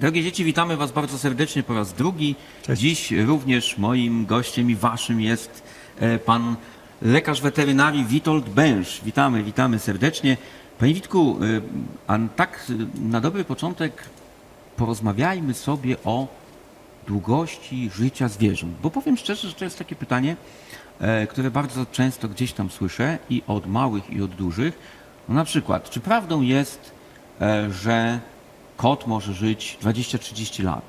Drogie dzieci, witamy Was bardzo serdecznie po raz drugi. Cześć. Dziś również moim gościem i Waszym jest e, pan lekarz weterynarii Witold Bęż. Witamy, witamy serdecznie. Panie Witku, e, a tak e, na dobry początek porozmawiajmy sobie o długości życia zwierząt. Bo powiem szczerze, że to jest takie pytanie, które bardzo często gdzieś tam słyszę i od małych i od dużych. No na przykład, czy prawdą jest, że kot może żyć 20-30 lat?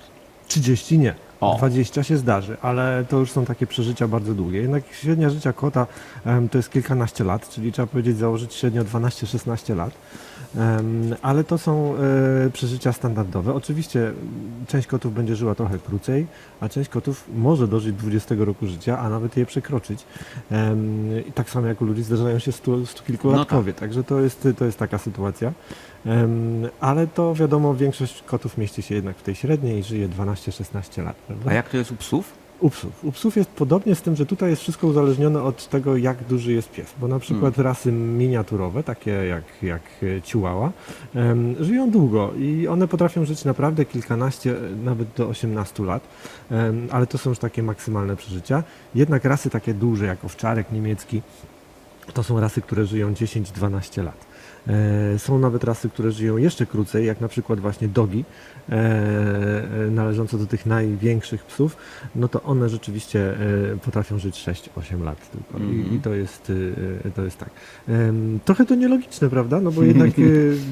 30 nie. O. 20 się zdarzy, ale to już są takie przeżycia bardzo długie. Jednak średnia życia kota em, to jest kilkanaście lat, czyli trzeba powiedzieć założyć średnio 12-16 lat. Em, ale to są e, przeżycia standardowe. Oczywiście m, część kotów będzie żyła trochę krócej, a część kotów może dożyć 20 roku życia, a nawet je przekroczyć. I tak samo jak u ludzi zdarzają się stu, stu kilkulatkowie, także to jest, to jest taka sytuacja. Ale to wiadomo, większość kotów mieści się jednak w tej średniej i żyje 12-16 lat. Prawda? A jak to jest u psów? U psów. U psów jest podobnie z tym, że tutaj jest wszystko uzależnione od tego, jak duży jest pies. Bo na przykład rasy miniaturowe, takie jak, jak e, Chihuahua, em, żyją długo i one potrafią żyć naprawdę kilkanaście, nawet do 18 lat, em, ale to są już takie maksymalne przeżycia. Jednak rasy takie duże, jak owczarek niemiecki, to są rasy, które żyją 10-12 lat. E, Są nawet rasy, które żyją jeszcze krócej, jak na przykład właśnie dogi, e, e, należące do tych największych psów, no to one rzeczywiście potrafią żyć 6-8 lat tylko. I, I to jest to jest tak. Trochę to nielogiczne, prawda? No bo jednak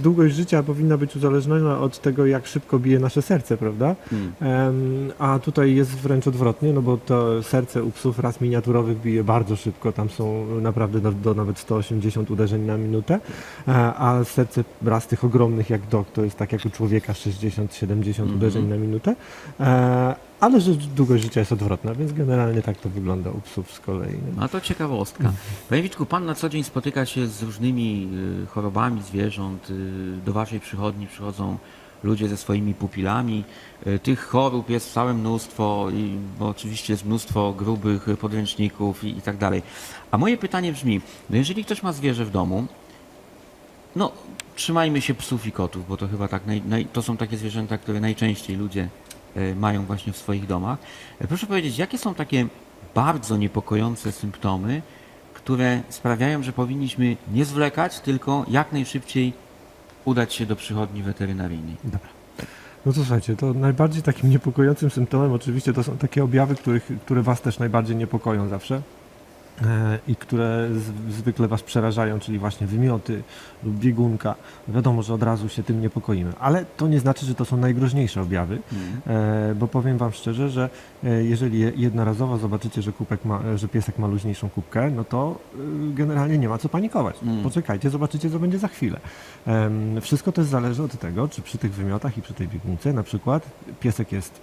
długość życia powinna być uzależniona od tego, jak szybko bije nasze serce, prawda? Em, A tutaj jest wręcz odwrotnie, no bo to serce u psów ras miniaturowych bije bardzo szybko, tam są naprawdę do, do nawet 180 uderzeń na minutę, a, serce ras tych ogromnych jak dog to jest tak jak u człowieka 60-70 uderzeń na minutę, e, ale że długość życia jest odwrotna, więc generalnie tak to wygląda u psów z kolei. no. A to ciekawostka. Panie Witku, pan na co dzień spotyka się z różnymi y, chorobami zwierząt. Y, do waszej przychodni przychodzą ludzie ze swoimi pupilami. Y, tych chorób jest całe mnóstwo, i, bo oczywiście jest mnóstwo grubych podręczników i, i tak dalej. A moje pytanie brzmi, no jeżeli ktoś ma zwierzę w domu, no trzymajmy się psów i kotów, bo to chyba tak, naj, naj, to są takie zwierzęta, które najczęściej ludzie e, mają właśnie w swoich domach. E, Proszę powiedzieć, jakie są takie bardzo niepokojące symptomy, które sprawiają, że powinniśmy nie zwlekać, tylko jak najszybciej udać się do przychodni weterynaryjnej. Dobra. No to słuchajcie, to najbardziej takim niepokojącym symptomem oczywiście to są takie objawy, których, które Was też najbardziej niepokoją zawsze i które zwykle Was przerażają, czyli właśnie wymioty lub biegunka. Wiadomo, że od razu się tym niepokoimy, ale to nie znaczy, że to są najgroźniejsze objawy, e, bo powiem Wam szczerze, że e, jeżeli je- jednorazowo zobaczycie, że, kupek ma, że piesek ma luźniejszą kubkę, no to y, generalnie nie ma co panikować. Mm. Poczekajcie, zobaczycie, co będzie za chwilę. Wszystko też zależy od tego, czy przy tych wymiotach i przy tej biegunce na przykład piesek jest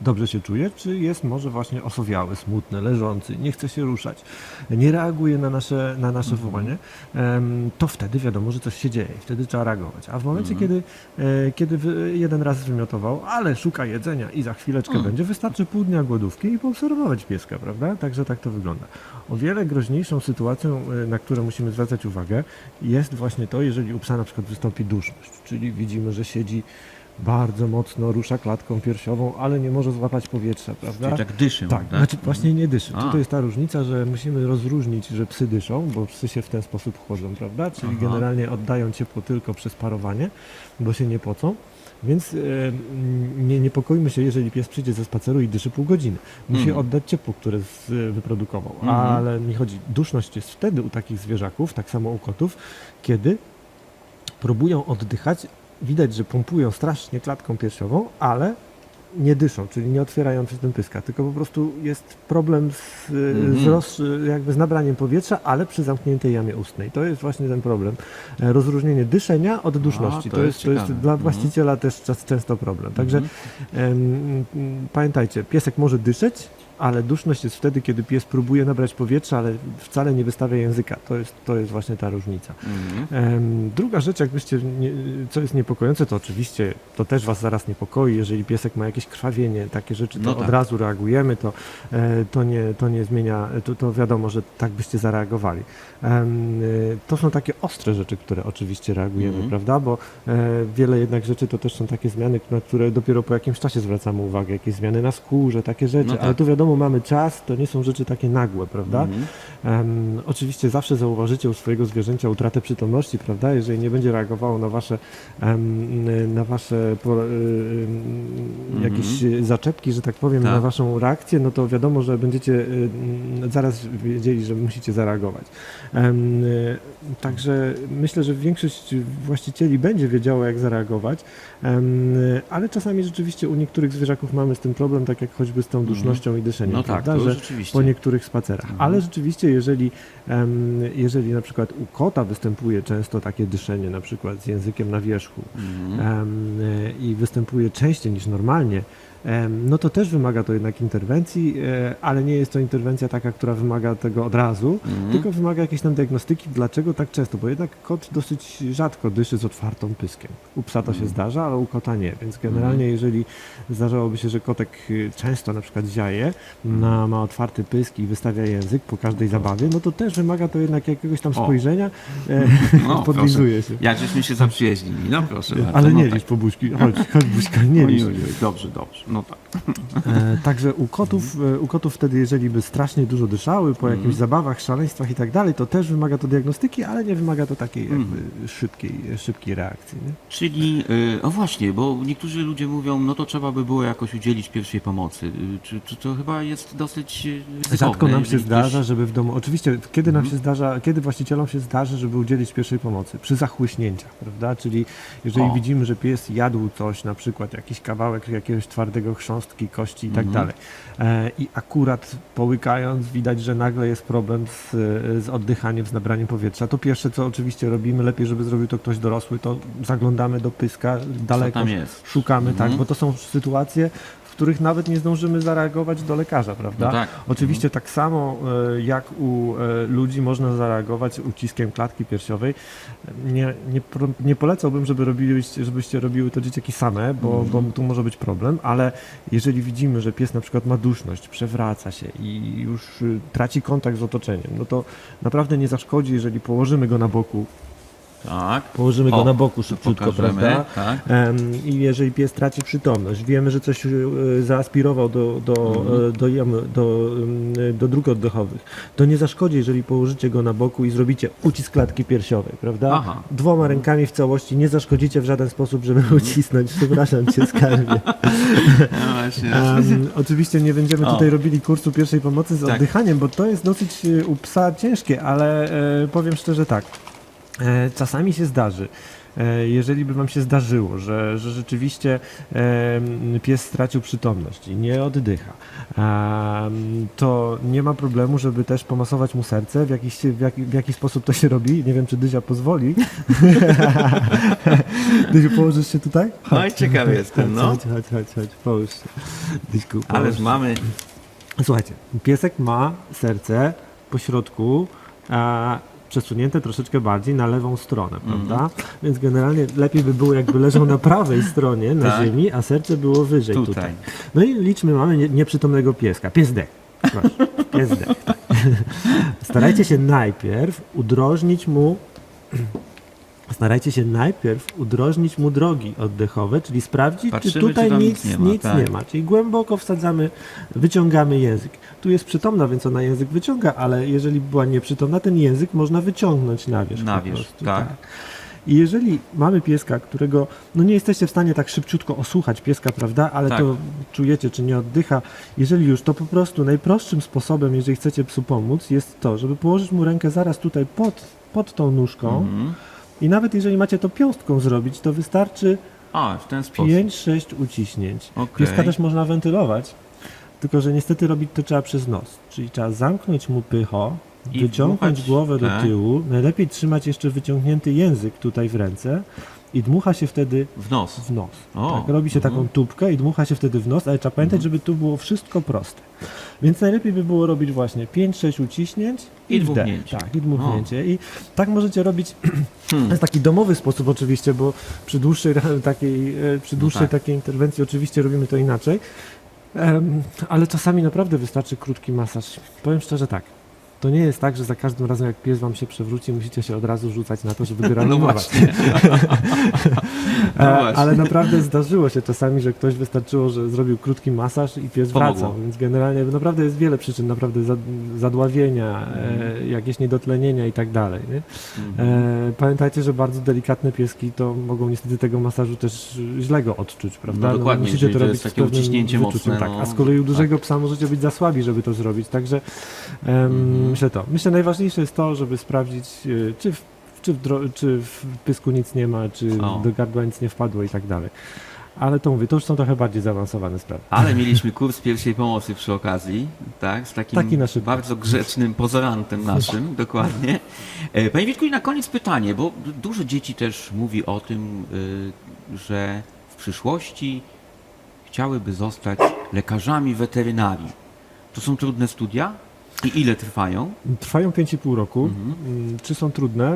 dobrze się czuje, czy jest może właśnie osowiały, smutny, leżący, nie chce się ruszać, nie reaguje na nasze, na nasze wołanie, em, to wtedy wiadomo, że coś się dzieje i wtedy trzeba reagować. A w momencie, kiedy, e, kiedy jeden raz wymiotował, ale szuka jedzenia i za chwileczkę będzie, wystarczy pół dnia głodówki i poobserwować pieska, prawda? Także tak to wygląda. O wiele groźniejszą sytuacją, e, na którą musimy zwracać uwagę, jest właśnie to, jeżeli u psa na przykład wystąpi duszność, czyli widzimy, że siedzi bardzo mocno, rusza klatką piersiową, ale nie może złapać powietrza, prawda? Czyli tak dyszy, Tak, tak? znaczy właśnie nie dyszy. A. To jest ta różnica, że musimy rozróżnić, że psy dyszą, bo psy się w ten sposób chłodzą, prawda? Czyli Aha. generalnie oddają ciepło tylko przez parowanie, bo się nie pocą. Więc e, mm, nie niepokójmy się, jeżeli pies przyjdzie ze spaceru i dyszy pół godziny. Musi Mhm. oddać ciepło, które z, wyprodukował. Mhm. Ale mi chodzi, duszność jest wtedy u takich zwierzaków, tak samo u kotów, kiedy próbują oddychać, widać, że pompują strasznie klatką piersiową, ale nie dyszą, czyli nie otwierają przy tym pyska, tylko po prostu jest problem z, Mhm. z, roz, jakby z nabraniem powietrza, ale przy zamkniętej jamie ustnej. To jest właśnie ten problem. E, Rozróżnienie dyszenia od duszności. to to, jest jest, to jest dla Mhm. właściciela też czas, często problem. Także em, m, pamiętajcie, piesek może dyszeć, ale duszność jest wtedy, kiedy pies próbuje nabrać powietrza, ale wcale nie wystawia języka. To jest, to jest właśnie ta różnica. Mhm. Druga rzecz, jakbyście, co jest niepokojące, to oczywiście to też Was zaraz niepokoi, jeżeli piesek ma jakieś krwawienie, takie rzeczy, to No od tak. razu reagujemy, to, e, to, nie, to nie zmienia, to, to wiadomo, że tak byście zareagowali. E, To są takie ostre rzeczy, które oczywiście reagujemy, Mhm. prawda, bo e, wiele jednak rzeczy to też są takie zmiany, na które dopiero po jakimś czasie zwracamy uwagę, jakieś zmiany na skórze, takie rzeczy, No tak. ale tu wiadomo, mamy czas, to nie są rzeczy takie nagłe, prawda? Mhm. Em, oczywiście zawsze zauważycie u swojego zwierzęcia utratę przytomności, prawda? Jeżeli nie będzie reagowało na wasze, em, na wasze po, em, jakieś e, zaczepki, że tak powiem, Tak. na waszą reakcję, no to wiadomo, że będziecie em, zaraz wiedzieli, że musicie zareagować. Także myślę, że większość właścicieli będzie wiedziała, jak zareagować, ale czasami rzeczywiście u niektórych zwierzaków mamy z tym problem, tak jak choćby z tą dusznością i dyszeniem, No tak, prawda? to że po niektórych spacerach. Mhm. Ale rzeczywiście, jeżeli, jeżeli na przykład u kota występuje często takie dyszenie, na przykład z językiem na wierzchu Mhm. e, i występuje częściej niż normalnie, no to też wymaga to jednak interwencji, e, ale nie jest to interwencja taka, która wymaga tego od razu, Mhm. tylko wymaga jakiejś tam diagnostyki, dlaczego tak często, bo jednak kot dosyć rzadko dyszy z otwartą pyskiem. U psa to się Mhm. zdarza, ale u kota nie, więc generalnie jeżeli zdarzałoby się, że kotek y, często na przykład zieje, na, ma otwarty pysk i wystawia język po każdej zabawie, no to też wymaga to jednak jakiegoś tam spojrzenia, e, No, podlizuje się. Jak żeśmy się zaprzyjaźnili, no proszę bardzo. Ale no nie tak. liść po buźki, chodź, chodź buźka, nie oj, Dobrze, dobrze, no tak. E, także u kotów, e, u kotów wtedy, jeżeli by strasznie dużo dyszały po Mhm. jakichś zabawach, szaleństwach i tak dalej, to też wymaga to diagnostyki, ale nie wymaga to takiej jakby Mhm. szybkiej, szybkiej reakcji. Nie? Czyli, y, o właśnie, bo niektórzy ludzie mówią, no to trzeba by było jakoś udzielić pierwszej pomocy. Y, Czy, czy to chyba jest dosyć ryzykowne, Rzadko nam się zdarza, żeby w domu. Oczywiście, kiedy nam Mhm. się zdarza, kiedy właścicielom się zdarzy, żeby udzielić pierwszej pomocy? Przy zachłyśnięciach, prawda? Czyli jeżeli O. widzimy, że pies jadł coś, na przykład jakiś kawałek jakiegoś twardego chrząstki, kości i tak Mhm. dalej. E, I akurat połykając widać, że nagle jest problem z, z oddychaniem, z nabraniem powietrza. To pierwsze, co oczywiście robimy, lepiej, żeby zrobił to ktoś dorosły, to zaglądamy do pyska daleko, tam jest? szukamy, Mhm. tak, bo to są sytuacje, których nawet nie zdążymy zareagować do lekarza, prawda? No tak. Oczywiście tak samo e, jak u e, ludzi można zareagować uciskiem klatki piersiowej. Nie, nie, nie polecałbym, żeby żebyście robiły to dzieciaki same, bo, Mhm. bo tu może być problem, ale jeżeli widzimy, że pies na przykład ma duszność, przewraca się i już y, traci kontakt z otoczeniem, no to naprawdę nie zaszkodzi, jeżeli położymy go na boku, Tak. położymy O, go na boku szybciutko, pokażemy, prawda? Tak. I jeżeli pies traci przytomność, wiemy, że coś e, zaaspirował do, do, Mhm. e, do, jamy, do, do dróg oddechowych, to nie zaszkodzi, jeżeli położycie go na boku i zrobicie ucisk klatki piersiowej, prawda? Aha. Dwoma rękami w całości nie zaszkodzicie w żaden sposób, żeby Mhm. ucisnąć. Przepraszam cię, skarbie. No właśnie. Em, oczywiście nie będziemy O. tutaj robili kursu pierwszej pomocy z Tak. oddychaniem, bo to jest dosyć e, u psa ciężkie, ale e, powiem szczerze tak. E, czasami się zdarzy. E, Jeżeli by Wam się zdarzyło, że, że rzeczywiście pies stracił przytomność i nie oddycha, to nie ma problemu, żeby też pomasować mu serce. W jakiś, w, jaki, w jaki sposób to się robi? Nie wiem, czy Dyzia pozwoli. Dyziu, położysz się tutaj? No i ciekawy jestem, no. Chodź, chodź, chodź, chodź, połóż się. Dyśku, połóż Ależ mamy... Słuchajcie, piesek ma serce po środku a, przesunięte troszeczkę bardziej na lewą stronę, Mhm. prawda? Więc generalnie lepiej by było, jakby leżał na prawej stronie, na Tak. ziemi, a serce było wyżej tutaj. Tutaj. No i liczmy, mamy nie, nieprzytomnego pieska. Pies dech. Proszę, Pies dech. Tak. Starajcie się najpierw udrożnić mu Starajcie się najpierw udrożnić mu drogi oddechowe, czyli sprawdzić, czy Patrzymy, tutaj czy nic, nic nic, nie nie, ma, ma, tak. Czyli głęboko wsadzamy, wyciągamy język. Tu jest przytomna, więc ona język wyciąga, ale jeżeli była nieprzytomna, ten język można wyciągnąć na wierzch. Na wierzch, prostu, tak. I jeżeli mamy pieska, którego no nie jesteście w stanie tak szybciutko osłuchać pieska, prawda, ale Tak. to czujecie, czy nie oddycha, jeżeli już, to po prostu najprostszym sposobem, jeżeli chcecie psu pomóc, jest to, żeby położyć mu rękę zaraz tutaj pod, pod tą nóżką Mhm. I nawet jeżeli macie to piąstką zrobić, to wystarczy A, w ten sposób. 5-6 uciśnięć. Okej. Pieska też można wentylować, tylko że niestety robić to trzeba przez nos, czyli trzeba zamknąć mu pycho, I wyciągnąć wdmuchać, głowę do tak. tyłu, najlepiej trzymać jeszcze wyciągnięty język tutaj w ręce i dmucha się wtedy W nos. w nos. O, tak, robi się taką mhm. tubkę i dmucha się wtedy w nos, ale trzeba pamiętać, żeby tu było wszystko proste. Więc najlepiej by było robić właśnie 5-6 uciśnięć I wdech. dmuchnięcie. Tak, i dmuchnięcie. I tak możecie robić, to Hmm. jest taki domowy sposób oczywiście, bo przy dłuższej takiej, e, przy dłuższej tak. takiej interwencji oczywiście robimy to inaczej. Em, ale czasami naprawdę wystarczy krótki masaż. Powiem szczerze tak. To nie jest tak, że za każdym razem jak pies wam się przewróci, musicie się od razu rzucać na to, żeby go No reanimować. właśnie. No E. Ale naprawdę zdarzyło się czasami, że ktoś wystarczyło, że zrobił krótki masaż i pies Pomogło. wracał. Więc generalnie naprawdę jest wiele przyczyn, naprawdę za- zadławienia, e, jakieś niedotlenienia i tak dalej. E, pamiętajcie, że bardzo delikatne pieski to mogą niestety tego masażu też źle go odczuć, prawda? No dokładnie, musicie jeżeli to to robić jest z takie uciśnięcie wyczuciem, mocne, tak. no, A z kolei u dużego psa możecie być za słabi, żeby to zrobić. Także em, Mhm. myślę to. Myślę, najważniejsze jest to, żeby sprawdzić, czy w, czy, w dro- czy w pysku nic nie ma, czy O. do gardła nic nie wpadło i tak dalej. Ale to mówię, to już są trochę bardziej zaawansowane sprawy. Ale mieliśmy kurs pierwszej pomocy przy okazji, tak, z takim Taki bardzo grzecznym pozorantem naszym, dokładnie. E, Panie Witku, i na koniec pytanie, bo dużo dzieci też mówi o tym, y, że w przyszłości chciałyby zostać lekarzami weterynarii. To są trudne studia? I ile trwają? Trwają 5,5 roku. Mhm. Mm, Czy są trudne?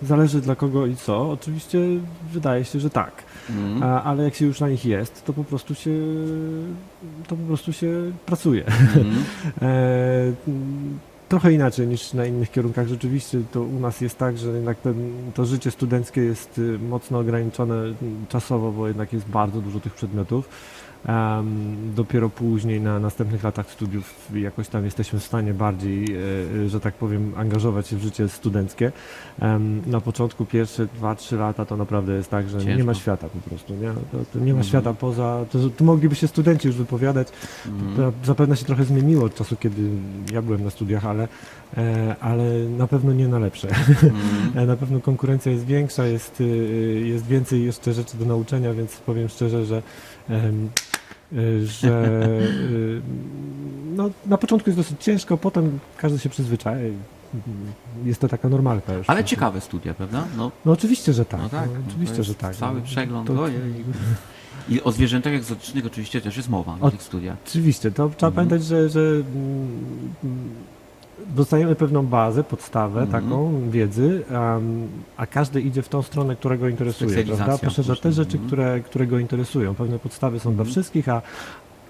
Yy, Zależy dla kogo i co. Oczywiście wydaje się, że tak. Mhm. A, ale jak się już na nich jest, to po prostu się, to po prostu się pracuje. Mhm. E, Trochę inaczej niż na innych kierunkach. Rzeczywiście to u nas jest tak, że jednak ten, to życie studenckie jest y, mocno ograniczone mm, czasowo, bo jednak jest bardzo dużo tych przedmiotów. Dopiero później na następnych latach studiów jakoś tam jesteśmy w stanie bardziej, e, e, że tak powiem, angażować się w życie studenckie. Na początku pierwsze 2-3 lata to naprawdę jest tak, że nie Ciężko. ma świata po prostu. Nie, to, to nie ma Mhm. świata poza. To, to mogliby się studenci już wypowiadać. Mhm. To zapewne się trochę zmieniło od czasu, kiedy ja byłem na studiach, ale, e, ale na pewno nie na lepsze. Mhm. Na pewno konkurencja jest większa, jest, jest więcej jeszcze rzeczy do nauczenia, więc powiem szczerze, że, że y, no, na początku jest dosyć ciężko, potem każdy się przyzwyczaja. Jest to taka normalka już. Ale ciekawe studia, prawda? No, No oczywiście, że tak. no tak. no, no oczywiście, że tak. Cały No, przegląd. to-. I o zwierzętach egzotycznych oczywiście też jest mowa na O- tych studiach. Oczywiście, to trzeba Mhm. pamiętać, że, że mm, dostajemy pewną bazę, podstawę Mhm. taką wiedzy, em, a każdy idzie w tą stronę, która go interesuje, prawda? Poszerza te później, rzeczy, mhm. które, które go interesują. Pewne podstawy są dla Mhm. wszystkich, a,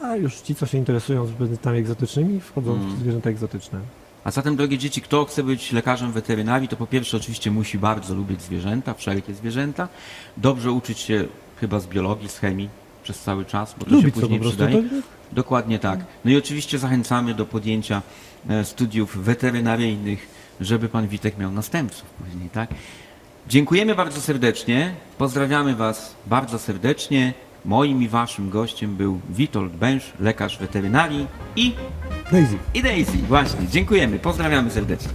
a już ci, co się interesują zwierzętami egzotycznymi, wchodzą Mhm. w zwierzęta egzotyczne. A zatem, drogie dzieci, kto chce być lekarzem weterynarii, to po pierwsze oczywiście musi bardzo lubić zwierzęta, wszelkie zwierzęta, dobrze uczyć się chyba z biologii, z chemii przez cały czas, bo to Lubić się to po później prostu. przydaje. To, Dokładnie tak. No i oczywiście zachęcamy do podjęcia e, studiów weterynaryjnych, żeby pan Witek miał następców później, tak? Dziękujemy bardzo serdecznie, pozdrawiamy was bardzo serdecznie. Moim i waszym gościem był Witold Bęż, lekarz weterynarii i, Daisy. i Daisy. Właśnie, dziękujemy, pozdrawiamy serdecznie.